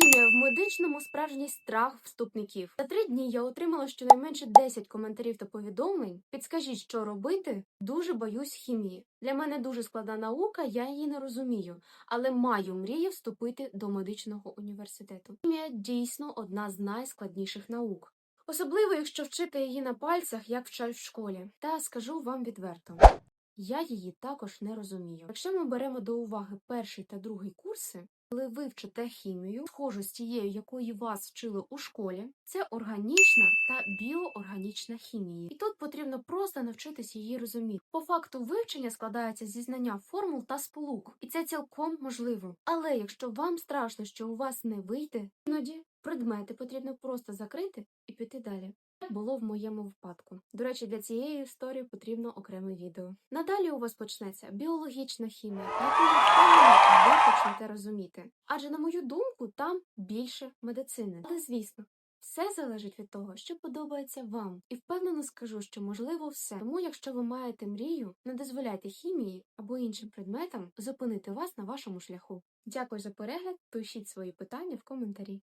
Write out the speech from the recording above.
Хімія в медичному справжній страх вступників. За три дні я отримала щонайменше 10 коментарів та повідомлень. Підскажіть, що робити? Дуже боюсь хімії. Для мене дуже складна наука, я її не розумію, але маю мрію вступити до медичного університету. Хімія дійсно одна з найскладніших наук. Особливо, якщо вчити її на пальцях, як вчать в школі. Та скажу вам відверто. Я її також не розумію. Якщо ми беремо до уваги перший та другий курси, коли ви вчите хімію, схожу з тією, якої вас вчили у школі, це органічна та біоорганічна хімії. І тут потрібно просто навчитись її розуміти. По факту вивчення складається зі знання формул та сполук, і це цілком можливо. Але якщо вам страшно, що у вас не вийде, іноді предмети потрібно просто закрити і піти далі. Так було в моєму випадку. До речі, для цієї історії потрібно окреме відео. Надалі у вас почнеться біологічна хімія, яку ви почнете розуміти. Адже, на мою думку, там більше медицини. Але звісно. Все залежить від того, що подобається вам, і впевнено скажу, що можливо все. Тому, якщо ви маєте мрію, не дозволяйте хімії або іншим предметам зупинити вас на вашому шляху. Дякую за перегляд. Пишіть свої питання в коментарі.